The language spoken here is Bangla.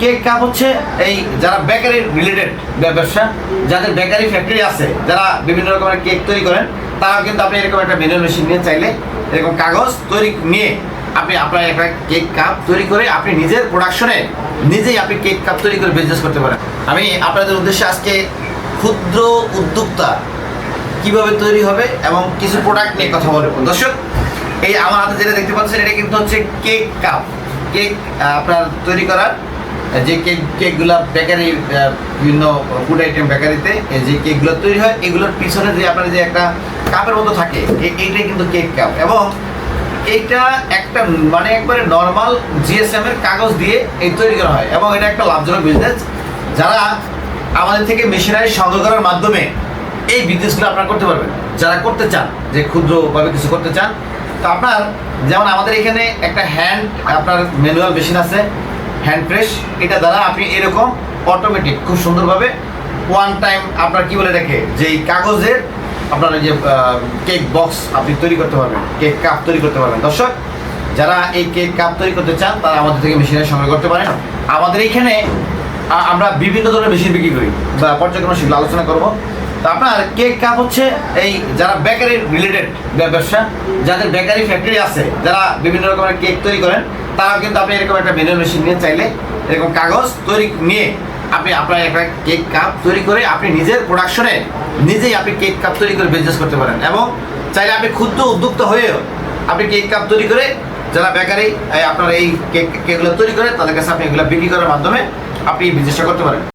কেক কাপ হচ্ছে এই যারা বেকারি রিলেটেড ব্যবসা, যাদের বেকারি ফ্যাক্টরি আছে, যারা বিভিন্ন রকমের কেক তৈরি করেন, তারাও কিন্তু আপনি এরকম একটা মেনুয়াল মেশিন নিয়ে চাইলে এরকম কাগজ তৈরি নিয়ে আপনি আপনার একটা কেক কাপ তৈরি করে আপনি নিজের প্রোডাকশনে নিজেই আপনি কেক কাপ তৈরি করে বিজনেস করতে পারেন। আমি আপনাদের উদ্দেশ্যে আজকে ক্ষুদ্র উদ্যোক্তা কীভাবে তৈরি হবে এবং কিছু প্রোডাক্ট নিয়ে কথা বলব। দর্শক, এই আমার হাতে যেটা দেখতে পাচ্ছেন, এটা কিন্তু হচ্ছে কেক কাপ। কেক আপনার তৈরি করার যে কেক, কেকগুলো বেকারি বিভিন্ন ফুড আইটেম বেকারিতে যে কেকগুলো তৈরি হয়, এগুলোর পিছনে যে আপনার যে একটা কাপের মতো থাকে এইটাই কিন্তু কেক কাপ। এবং এইটা একটা মানে একবারে নর্মাল জিএসএম এর কাগজ দিয়ে এই তৈরি করা হয়। এবং এটা একটা লাভজনক বিজনেস যারা আমাদের থেকে মেশিনারি সংগ্রহ করার মাধ্যমে এই বিজনেসগুলো আপনারা করতে পারবেন। যারা করতে চান, যে ক্ষুদ্রভাবে কিছু করতে চান। তো আপনার, যেমন আমাদের এখানে একটা হ্যান্ড আপনার ম্যানুয়াল মেশিন আছে। হ্যান্ড প্রেস এটা দ্বারা আপনি এরকম অটোমেটিক খুব সুন্দরভাবে ওয়ান টাইম আপনার কি বলে রেখে যে এই কাগজের আপনার যে কেক বক্স আপনি তৈরি করতে পারবেন কেক কাপ তৈরি করতে পারবেন। দর্শক, যারা এই কেক কাপ তৈরি করতে চান, তারা আমাদের থেকে মেশিনের সংগ্রহ করতে পারেন। আমাদের এখানে, আ- আমরা বিভিন্ন ধরনের মেশিন বিক্রি করি, বা পর্যায়ক্রমে সেগুলো আলোচনা করব। তো আপনার কেক কাপ হচ্ছে এই যারা বেকারি রিলেটেড ব্যবসা, যাদের বেকারি ফ্যাক্টরি আছে, যারা বিভিন্ন রকমের কেক তৈরি করেন, তারাও কিন্তু আপনি এরকম একটা মেনুয়াল মেশিন নিয়ে চাইলে এরকম কাগজ তৈরি নিয়ে আপনি আপনার একটা কেক কাপ তৈরি করে আপনি নিজের প্রোডাকশনে নিজেই আপনি কেক কাপ তৈরি করে বিজনেস করতে পারেন। এবং চাইলে আপনি ক্ষুদ্র উদ্যোক্তা হয়েও আপনি কেক কাপ তৈরি করে যারা বেকারি আপনার এই কেক কেকগুলো তৈরি করে, তাদের কাছে আপনি এগুলো বিক্রি করার মাধ্যমে আপনি বিজনেসটা করতে পারেন।